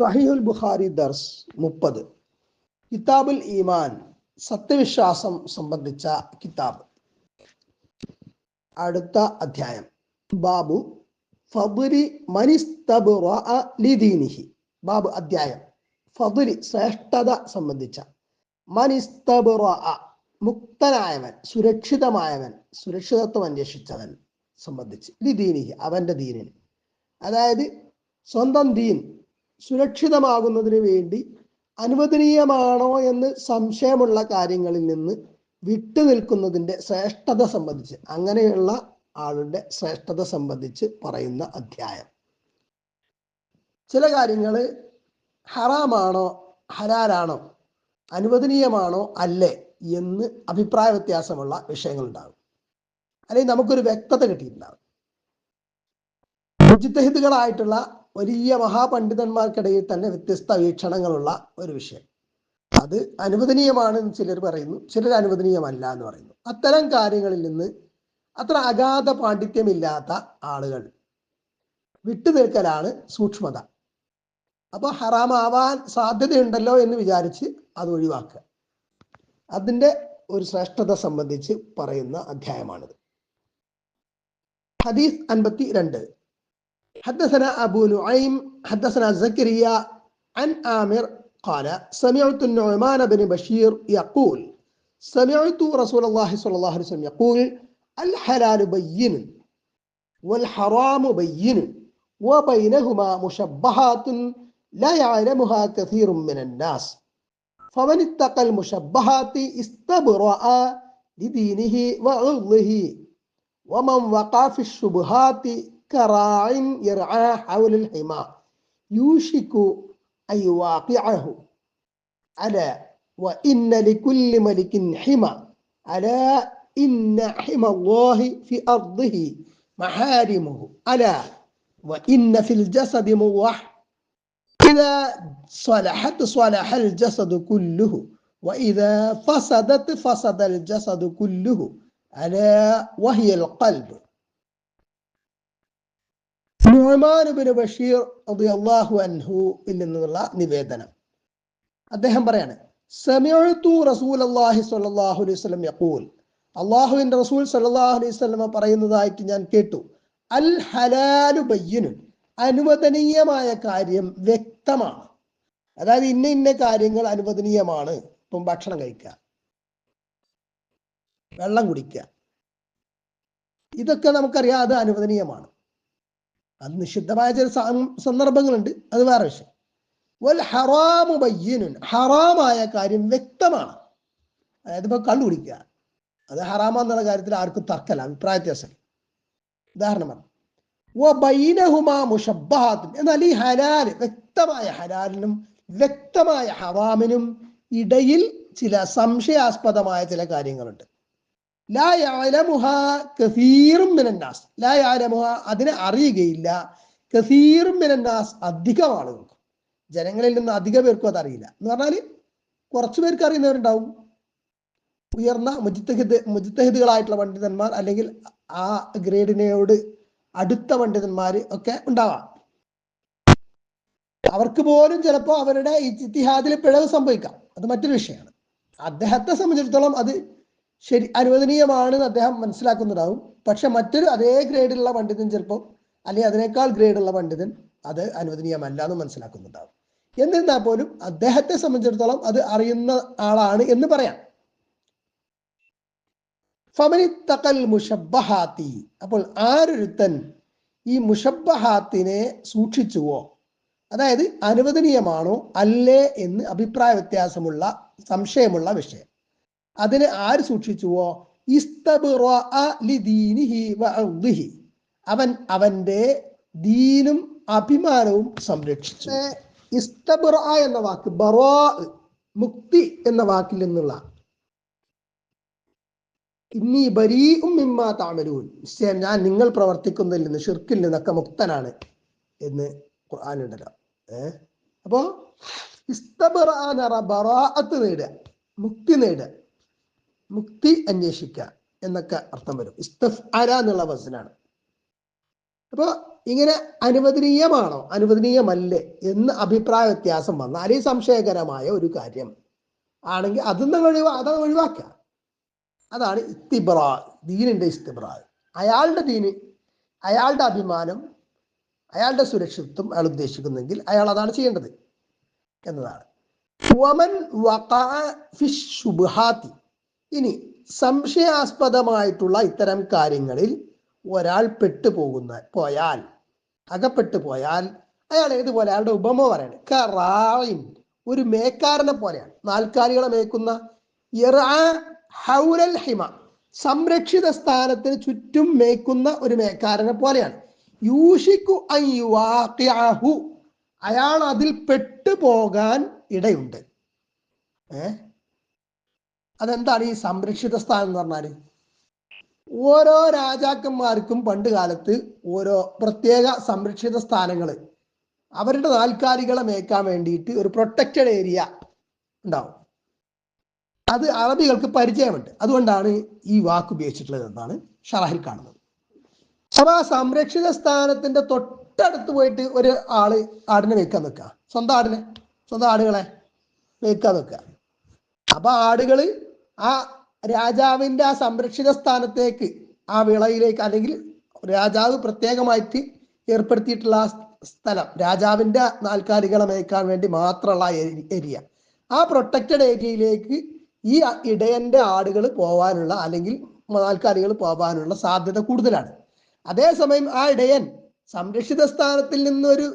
സഹിഹുൽ ബുഖാരി ദർസ് മുപ്പത്. കിതാബുൽ ഈമാൻ സത്യവിശ്വാസം സംബന്ധിച്ച കിതാബ്. അടുത്ത അധ്യായം. ബാബു ഫബുരി മനിസ്തബുറീനിഹി ബാബു അധ്യായം. ഫബുരി ശ്രേഷ്ഠത സംബന്ധിച്ച. മനിസ്തബുറ മുക്തനായവൻ സുരക്ഷിതമായവൻ സുരക്ഷിതത്വം അന്വേഷിച്ചവൻ സംബന്ധിച്ച്. ലിദീനിഹി അവന്റെ ദീനിന്. അതായത് സ്വന്തം ദീൻ സുരക്ഷിതമാകുന്നതിന് വേണ്ടി അനുവദനീയമാണോ എന്ന് സംശയമുള്ള കാര്യങ്ങളിൽ നിന്ന് വിട്ടു നിൽക്കുന്നതിന്റെ ശ്രേഷ്ഠത സംബന്ധിച്ച് അങ്ങനെയുള്ള ആളുടെ ശ്രേഷ്ഠത സംബന്ധിച്ച് പറയുന്ന അധ്യായം. ചില കാര്യങ്ങൾ ഹറാമാണോ ഹരാരാണോ അനുവദനീയമാണോ അല്ലേ എന്ന് അഭിപ്രായ വ്യത്യാസമുള്ള വിഷയങ്ങൾ ഉണ്ടാകും. അല്ലെങ്കിൽ നമുക്കൊരു വ്യക്തത കിട്ടിയിട്ടുണ്ടാകും. മുജിത്തഹിദുകളായിട്ടുള്ള വലിയ മഹാപണ്ഡിതന്മാർക്കിടയിൽ തന്നെ വ്യത്യസ്ത വീക്ഷണങ്ങളുള്ള ഒരു വിഷയം. അത് അനുവദനീയമാണെന്ന് ചിലർ പറയുന്നു. ചിലർ അനുവദനീയമല്ല എന്ന് പറയുന്നു. അത്തരം കാര്യങ്ങളിൽ നിന്ന് അത്ര അഗാധ പാണ്ഡിത്യമില്ലാത്ത ആളുകൾ വിട്ടുനിൽക്കലാണ് സൂക്ഷ്മത. അപ്പൊ ഹറാമാവാൻ സാധ്യതയുണ്ടല്ലോ എന്ന് വിചാരിച്ച് അത് ഒഴിവാക്കുക. അതിന്റെ ഒരു ശ്രേഷ്ഠത സംബന്ധിച്ച് പറയുന്ന അധ്യായമാണിത്. ഹദീസ് അൻപത്തി രണ്ട് حدثنا أبو نعيم حدثنا زكريا عن آمر قال سمعت النعمان بن بشير يقول سمعت رسول الله صلى الله عليه وسلم يقول الحلال بين والحرام بين وبينهما مشبهات لا يعلمها كثير من الناس. فمن اتقى المشبهات استبرأ لدينه وعرضه ومن وقع في الشبهات كراع يرعى حول الحمى. يوشك أن يواقعه. ألا وإن لكل ملك حمى. ألا إن حمى الله في أرضه محارمه. ألا وإن في الجسد مضح إذا صلحت صلح الجسد كله وإذا فسدت فسد الجسد كله. ألا وهي القلب. നുഅ്മാനുബിന് ബഷീർ റളിയല്ലാഹു അൻഹുവിൽ നിന്നുള്ള നിവേദനം. അദ്ദേഹം പറയാണ് റസൂൽ റസൂലല്ലാഹി സ്വല്ലല്ലാഹു അലൈഹി വസല്ലം യഖൂൽ. അള്ളാഹുവിന്റെ റസൂൽ സല്ലല്ലാഹു അലൈഹി വസല്ലം പറയുന്നതായിട്ട് ഞാൻ കേട്ടു. അൽ ഹലാലു ബയ്യനു അനുവദനീയമായ കാര്യം വ്യക്തമാണ്. അതായത് ഇന്ന ഇന്ന കാര്യങ്ങൾ അനുവദനീയമാണ്. ഇപ്പം ഭക്ഷണം കഴിക്കുക വെള്ളം കുടിക്കുക. ഇതൊക്കെ നമുക്കറിയാം അത് അനുവദനീയമാണ്. അത് നിഷിദ്ധമായ ചില സന്ദർഭങ്ങളുണ്ട്. അത് വേറെ വിഷയം. വൽ ഹറാമു ഹറാമായ കാര്യം വ്യക്തമാണ്. അതായത് ഇപ്പൊ കള്ളു കുടിക്കുക അത് ഹറാമെന്നുള്ള കാര്യത്തിൽ ആർക്കും തർക്കല്ല അഭിപ്രായ വ്യത്യാസം ബൈനഹുമാ മുഷബ്ബഹാത്തുൻ. എന്നാൽ ഈ ഹലാൽ വ്യക്തമായ ഹലാലിനും വ്യക്തമായ ഹറാമിനും ഇടയിൽ ചില സംശയാസ്പദമായ ചില കാര്യങ്ങളുണ്ട്. അതിനെ അറിയുകയില്ല. കസീറും മിനന്നാസ് അധികം ആളുകൾക്ക്. ജനങ്ങളിൽ നിന്ന് അധിക പേർക്കും അത് അറിയില്ല എന്ന് പറഞ്ഞാൽ കുറച്ചു പേർക്ക് അറിയുന്നവരുണ്ടാവും. ഉയർന്ന മുജിത്തഹിദ് മുജിത്തഹിദുകളായിട്ടുള്ള പണ്ഡിതന്മാർ അല്ലെങ്കിൽ ആ ഗ്രേഡിനോട് അടുത്ത പണ്ഡിതന്മാർ ഒക്കെ ഉണ്ടാവാം. അവർക്ക് പോലും ചിലപ്പോ അവരുടെ ഇത്തിഹാദിൽ പിഴവ് സംഭവിക്കാം. അത് മറ്റൊരു വിഷയമാണ്. അദ്ദേഹത്തെ സംബന്ധിച്ചിടത്തോളം അത് ശരി അനുവദനീയമാണെന്ന് അദ്ദേഹം മനസ്സിലാക്കുന്നുണ്ടാവും പക്ഷെ മറ്റൊരു അതേ ഗ്രേഡിലുള്ള പണ്ഡിതൻ ചിലപ്പോൾ അല്ലെങ്കിൽ അതിനേക്കാൾ ഗ്രേഡുള്ള പണ്ഡിതൻ അത് അനുവദനീയമല്ല എന്ന് മനസ്സിലാക്കുന്നുണ്ടാവും എന്നിരുന്നാൽ പോലും അദ്ദേഹത്തെ സംബന്ധിച്ചിടത്തോളം അത് അറിയുന്ന ആളാണ് എന്ന് പറയാം. ഫമനി തകൽ മുഷബഹാത്തി അപ്പോൾ ആരൊരുത്തൻ ഈ മുഷബഹാത്തിനെ സൂക്ഷിച്ചുവോ? അതായത് അനുവദനീയമാണോ അല്ലേ എന്ന് അഭിപ്രായ വ്യത്യാസമുള്ള സംശയമുള്ള വിഷയം. അതിനെ ആര് സൂക്ഷിച്ചുവോ? അവൻ അവന്റെ ദീനും അഭിമാനവും സംരക്ഷിച്ചു. ഇസ്തബറ എന്ന വാക്ക് ബറോ മുക്തി എന്ന വാക്കിൽ നിന്നുള്ള. ഇന്നീ ബരീഉം മിമ്മാ താമരൂൻ നിശ്ചയം ഞാൻ നിങ്ങൾ പ്രവർത്തിക്കുന്നതിൽ നിന്ന് ഷിർക്കിൽ നിന്നൊക്കെ മുക്തനാണ് എന്ന് ഖുർആാനുണ്ടല്ലോ ഏഹ് അപ്പോ ഇസ്തബറ എന്ന് പറഞ്ഞ ബറാഅത്ത് നേടുക മുക്തി നേടുക. മുക്തി അന്വേഷിക്കുക എന്നൊക്കെ അർത്ഥം വരും. ഇസ്തഫ് അര എന്നുള്ള വസനാണ് അപ്പോൾ ഇങ്ങനെ അനുവദനീയമാണോ? അനുവദനീയമല്ലേ എന്ന് അഭിപ്രായ വ്യത്യാസം വന്നാൽ ഈ സംശയകരമായ ഒരു കാര്യം ആണെങ്കിൽ അത് നിങ്ങൾ ഒഴിവാ അത് ഒഴിവാക്കുക. അതാണ് ഇത്തിബ്ര ദീനിന്റെ ഇസ്തിബ്രാ അയാളുടെ ദീന് അയാളുടെ അഭിമാനം അയാളുടെ സുരക്ഷിതത്വം അയാൾ ഉദ്ദേശിക്കുന്നെങ്കിൽ അയാൾ അതാണ് ചെയ്യേണ്ടത് എന്നതാണ്. വമൻ വഖഅ ഇനി സംശയാസ്പദമായിട്ടുള്ള ഇത്തരം കാര്യങ്ങളിൽ ഒരാൾ പെട്ടുപോകുന്ന പോയാൽ അകപ്പെട്ടു പോയാൽ അയാൾ ഏതുപോലെ അയാളുടെ ഉപമ പറയാണ്. കറായിൻ ഒരു മേക്കാരനെ പോലെയാണ്. നാൽക്കാലികളെ മേക്കുന്ന ഹൗലൽ ഹിമ സംരക്ഷിത സ്ഥാനത്തിന് ചുറ്റും മേക്കുന്ന ഒരു മേക്കാരനെ പോലെയാണ്. യൂഷിക്കു. അയാൾ അതിൽ പെട്ടുപോകാൻ ഇടയുണ്ട്. ഏ? അതെന്താണ് ഈ സംരക്ഷിത സ്ഥാനം എന്ന് പറഞ്ഞാൽ? ഓരോ രാജാക്കന്മാർക്കും പണ്ട് കാലത്ത് ഓരോ പ്രത്യേക സംരക്ഷിത സ്ഥാനങ്ങൾ അവരുടെ താൽക്കാലികളെ മേക്കാൻ വേണ്ടിയിട്ട് ഒരു പ്രൊട്ടക്റ്റഡ് ഏരിയ ഉണ്ടാവും. അത് അറബികൾക്ക് പരിചയമുണ്ട്. അതുകൊണ്ടാണ് ഈ വാക്ക് ഉപയോഗിച്ചിട്ടുള്ളത് എന്നാണ് ഷറാഹിൽ കാണുന്നത്. അപ്പൊ ആ സംരക്ഷിത സ്ഥാനത്തിന്റെ തൊട്ടടുത്ത് പോയിട്ട് ഒരു ആൾ ആടിനെ വെക്കാൻ നിൽക്കുക സ്വന്തം ആടിനെ സ്വന്തം ആടുകളെ വെക്കാൻ നിൽക്കുക അപ്പൊ ആടുകൾ ആ രാജാവിന്റെ ആ സംരക്ഷിത സ്ഥാനത്തേക്ക് ആ വിളയിലേക്ക് അല്ലെങ്കിൽ രാജാവ് പ്രത്യേകമായിട്ട് ഏർപ്പെടുത്തിയിട്ടുള്ള സ്ഥലം രാജാവിന്റെ നാൽക്കാലികളെ മേയ്ക്കാൻ വേണ്ടി മാത്രമുള്ള ഏരിയ. ആ പ്രൊട്ടക്റ്റഡ് ഏരിയയിലേക്ക് ഈ ഇടയന്റെ ആടുകൾ പോവാനുള്ള അല്ലെങ്കിൽ നാൽക്കാലികൾ പോവാനുള്ള സാധ്യത കൂടുതലാണ്. അതേസമയം ആ ഇടയൻ സംരക്ഷിത സ്ഥാനത്തിൽ നിന്നൊരു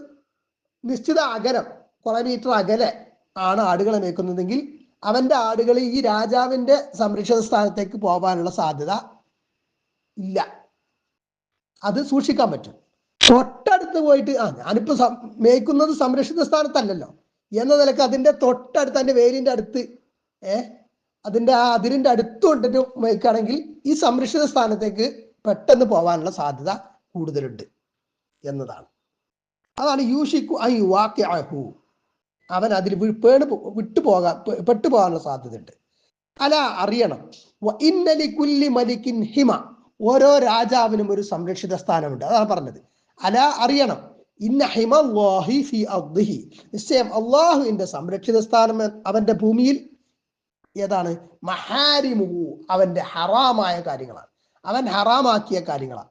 നിശ്ചിത അകലം കുറേ മീറ്റർ അകലെ ആണ് ആടുകളെ മേയ്ക്കുന്നതെങ്കിൽ അവന്റെ ആടുകൾ ഈ രാജാവിന്റെ സംരക്ഷിത സ്ഥാനത്തേക്ക് പോകാനുള്ള സാധ്യത ഇല്ല. അത് സൂക്ഷിക്കാൻ പറ്റും. തൊട്ടടുത്ത് പോയിട്ട് ആ ഞാനിപ്പോ മേയ്ക്കുന്നത് സംരക്ഷിത സ്ഥാനത്തല്ലല്ലോ. എന്ന നിലയ്ക്ക് അതിന്റെ തൊട്ടടുത്ത് അതിന്റെ വേരിന്റെ അടുത്ത് ഏ അതിന്റെ ആ അതിരിന്റെ അടുത്ത് കൊണ്ടിട്ട് മേയ്ക്കുകയാണെങ്കിൽ ഈ സംരക്ഷിത സ്ഥാനത്തേക്ക് പെട്ടെന്ന് പോകാനുള്ള സാധ്യത കൂടുതലുണ്ട് എന്നതാണ്. അതാണ് യൂഷിക്കു ഐ വാക്യാഹു. അവൻ അതിൽ പേട് വിട്ടു പോകാൻ വിട്ടുപോകാൻ പോകാനുള്ള പെട്ടുപോകാനുള്ള സാധ്യതയുണ്ട്. അല അറിയണം. മലിക്കിൻ ഹിമ. ഓരോ രാജാവിനും ഒരു സംരക്ഷിത സ്ഥാനമുണ്ട്. അതാണ് പറഞ്ഞത്. അല അറിയണം. ഇന്ന ഹിമല്ലാഹി ഫി അദ്ദിഹി നിശ്ചയം അള്ളാഹുവിന്റെ സംരക്ഷിത സ്ഥാനം അവന്റെ ഭൂമിയിൽ ഏതാണ്? മഹാരിമുഹു. അവന്റെ ഹറാമായ കാര്യങ്ങളാണ്. അവൻ ഹറാമാക്കിയ കാര്യങ്ങളാണ്.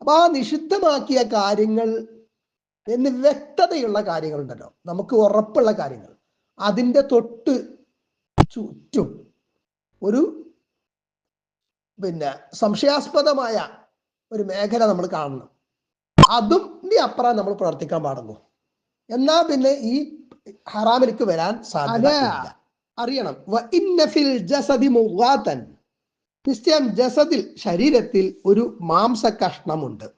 അപ്പൊ ആ നിഷിദ്ധമാക്കിയ കാര്യങ്ങൾ എന്ന് വ്യക്തതയുള്ള കാര്യങ്ങളുണ്ടല്ലോ. നമുക്ക് ഉറപ്പുള്ള കാര്യങ്ങൾ. അതിന്റെ തൊട്ട് ചുറ്റും ഒരു പിന്നെ സംശയാസ്പദമായ ഒരു മേഖല നമ്മൾ കാണണം. അതും അപ്പുറം നമ്മൾ പ്രവർത്തിക്കാൻ പാടുന്നു എന്നാ പിന്നെ ഈ ഹറാമിലേക്ക് വരാൻ സാധ്യത അറിയണം. ക്രിസ്ത്യൻ ജസദിൽ ശരീരത്തിൽ ഒരു മാംസ കഷ്ണമുണ്ട്.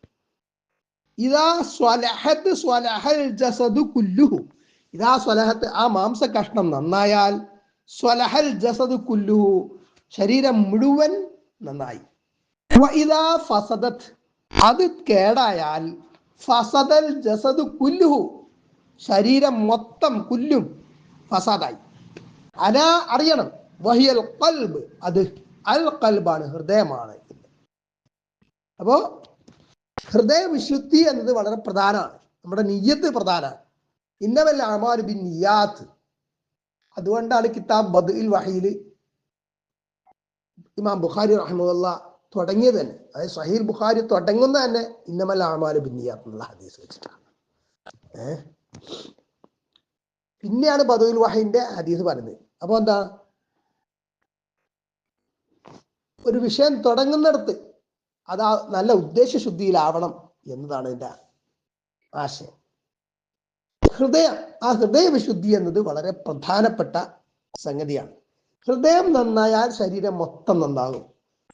ഇതാ സ്വലഹത്ത് സ്വലഹൽ ജസദു കുല്ലുഹു ഇതാ സ്വലഹത്ത് ആ മാംസ കഷ്ണം നന്നായാൽ സ്വലഹൽ ജസദു കുല്ലുഹു ശരീരം മുഴുവൻ നന്നായി. ഫസദത്ത് അത് കേടായാൽ ഫസദൽ ജസദു കുല്ലുഹു. ശരീരം മൊത്തം കുല്ലും ഫസാദായി. അല അറിയണം. വഹിയൽ കൽബ് അത് അൽ കൽബാണ് ഹൃദയമാണ്. അപ്പോ ഹൃദയ വിശുദ്ധി എന്നത് വളരെ പ്രധാനമാണ്. നമ്മുടെ നിയ്യത്ത് പ്രധാനമാണ്. ഇന്നവല്ല അമാൽ ബിൻ നിയാത്ത് അതുകൊണ്ടാണ് കിതാബ് ബദ്ഇൽ വഹീൽ ഇമാം ബുഖാരി റഹ്മുല്ല തുടങ്ങിയത് തന്നെ. അതായത് സഹീൽ ബുഖാരി തുടങ്ങുന്ന തന്നെ ഇന്നമൽ അമാലു ബിൻ നിയാത്ത് എന്നുള്ള ഹദീസ് വെച്ചിട്ടാണ്. ഏഹ് പിന്നെയാണ് ബദുൽ വഹീന്റെ ഹദീസ് പറയുന്നത്. അപ്പൊ എന്താ? ഒരു വിഷയം തുടങ്ങുന്നിടത്ത് അത് ആ നല്ല ഉദ്ദേശശുദ്ധിയിലാവണം എന്നതാണ് എന്റെ ആശയം. ഹൃദയം ആ ഹൃദയ വിശുദ്ധി എന്നത് വളരെ പ്രധാനപ്പെട്ട സംഗതിയാണ്. ഹൃദയം നന്നായാൽ ശരീരം മൊത്തം നന്നാകും.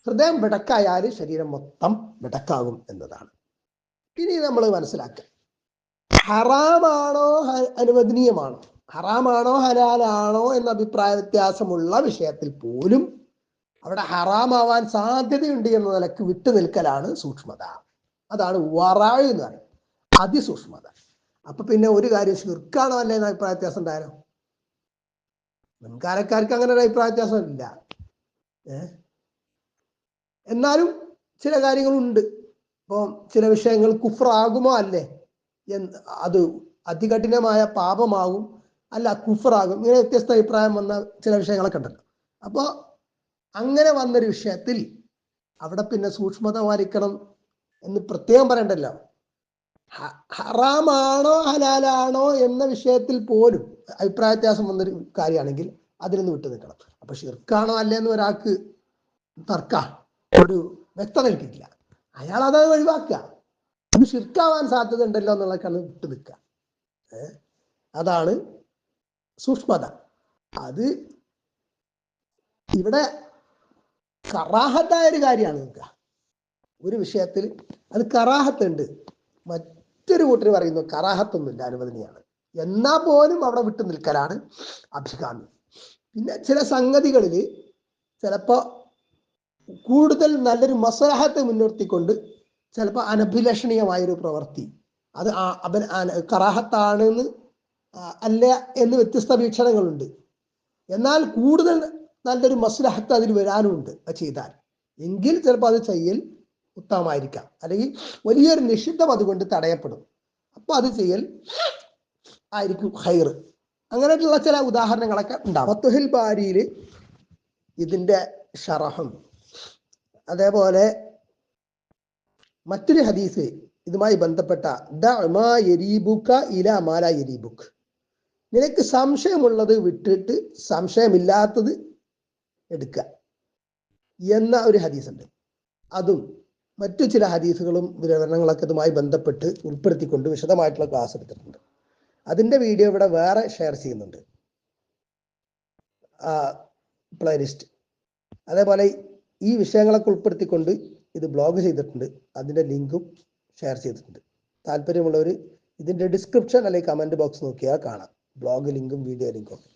ഹൃദയം വിടക്കായാൽ ശരീരം മൊത്തം വിടക്കാകും എന്നതാണ്. ഇനി നമ്മൾ മനസ്സിലാക്കുക. ഹറാമാണോ അനുവദനീയമാണോ? ഹറാമാണോ ഹലാലാണോ എന്ന അഭിപ്രായ വ്യത്യാസമുള്ള വിഷയത്തിൽ പോലും അവിടെ ഹറാമാവാൻ സാധ്യതയുണ്ട് എന്ന നിലയ്ക്ക് വിട്ടു നിൽക്കലാണ് സൂക്ഷ്മത. അതാണ് വറാഴ് എന്ന് പറയുന്നത്. അതിസൂക്ഷ്മത. അപ്പൊ പിന്നെ ഒരു കാര്യം ശിർക്കാണോ അല്ലേ എന്ന അഭിപ്രായ വ്യത്യാസം ഉണ്ടായാലോ? മുൻകാലക്കാർക്ക് അങ്ങനെ ഒരു അഭിപ്രായ വ്യത്യാസം ഇല്ല. എന്നാലും ചില കാര്യങ്ങളുണ്ട്. ഇപ്പോൾ ചില വിഷയങ്ങൾ കുഫറാകുമോ അല്ലേ? എന്ന് അത് അതികഠിനമായ പാപമാകും. അല്ല കുഫറാകും ഇങ്ങനെ വ്യത്യസ്ത അഭിപ്രായം വന്ന ചില വിഷയങ്ങളൊക്കെ ഉണ്ടല്ലോ. അപ്പോൾ അങ്ങനെ വന്നൊരു വിഷയത്തിൽ അവിടെ പിന്നെ സൂക്ഷ്മത പാലിക്കണം എന്ന് പ്രത്യേകം പറയണ്ടല്ലോ. ഹറാമാണോ ഹലാലാണോ എന്ന വിഷയത്തിൽ പോലും അഭിപ്രായ വ്യത്യാസം വന്നൊരു കാര്യമാണെങ്കിൽ അതിലൊന്ന് വിട്ടു നിൽക്കണം. അപ്പൊ ഷിർക്കാണോ അല്ലേന്ന് ഒരാൾക്ക് തർക്ക ഒരു വ്യക്തത കിട്ടിയിട്ടില്ല അയാൾ അത് ഒഴിവാക്കുക. അത് ഷിർക്കാവാൻ സാധ്യത ഉണ്ടല്ലോ എന്നുള്ളതൊക്കെയാണ് വിട്ടു നിൽക്കുക. അതാണ് സൂക്ഷ്മത. അത് ഇവിടെ കറാഹത്തായ ഒരു കാര്യമാണ് നിൽക്കുക ഒരു വിഷയത്തിൽ അത് കറാഹത്തുണ്ട്. മറ്റൊരു കൂട്ടർ പറയുന്നു കറാഹത്തൊന്നുമില്ല അനുവദനീയാണ്. എന്നാ പോലും അവിടെ വിട്ടു നിൽക്കലാണ് അഭികാമി. പിന്നെ ചില സംഗതികളിൽ ചിലപ്പോൾ കൂടുതൽ നല്ലൊരു മസലഹത്തെ മുൻനിർത്തിക്കൊണ്ട് ചിലപ്പോൾ അനഭിലഷണീയമായൊരു പ്രവൃത്തി. അത് അവൻ കറാഹത്താണെന്ന് അല്ല എന്ന് വ്യത്യസ്ത വീക്ഷണങ്ങളുണ്ട്. എന്നാൽ കൂടുതൽ നല്ലൊരു മസ്ലഹത്ത് അതിൽ വരാനുമുണ്ട് അത് ചെയ്താൽ. എങ്കിൽ ചിലപ്പോൾ അത് ചെയ്യൽ ഉത്തമമായിരിക്കാം. അല്ലെങ്കിൽ വലിയൊരു നിഷിദ്ധം അതുകൊണ്ട് തടയപ്പെടും. അപ്പൊ അത് ചെയ്യൽ ആയിരിക്കും ഹൈർ അങ്ങനെയുള്ള ചില ഉദാഹരണങ്ങളൊക്കെ ഉണ്ടാവും. ഫത്തുഹിൽ ബാരിയിൽ ഇതിന്റെ ഷറഹും. അതേപോലെ മറ്റൊരു ഹദീസ് ഇതുമായി ബന്ധപ്പെട്ട ദ മാ യരീബുക ഇല മാല എരീബുക്ക് നിനക്ക് സംശയമുള്ളത് വിട്ടിട്ട് സംശയമില്ലാത്തത് എടുക്കുക. എന്ന ഒരു ഹദീസ് ഉണ്ട് അതും മറ്റു ചില ഹദീസുകളും വിവരണങ്ങളൊക്കെ ഇതുമായി ബന്ധപ്പെട്ട് ഉൾപ്പെടുത്തിക്കൊണ്ട് വിശദമായിട്ടുള്ള ക്ലാസ് എടുത്തിട്ടുണ്ട്. അതിന്റെ വീഡിയോ ഇവിടെ വേറെ ഷെയർ ചെയ്യുന്നുണ്ട്. പ്ലേലിസ്റ്റ്. അതേപോലെ ഈ വിഷയങ്ങളൊക്കെ ഉൾപ്പെടുത്തിക്കൊണ്ട് ഇത് ബ്ലോഗ് ചെയ്തിട്ടുണ്ട്. അതിന്റെ ലിങ്കും ഷെയർ ചെയ്തിട്ടുണ്ട്. താല്പര്യമുള്ളവർ ഇതിന്റെ ഡിസ്ക്രിപ്ഷൻ അല്ലെങ്കിൽ കമന്റ് ബോക്സ് നോക്കിയാൽ കാണാം. ബ്ലോഗ് ലിങ്കും വീഡിയോ ലിങ്കും ഒക്കെ.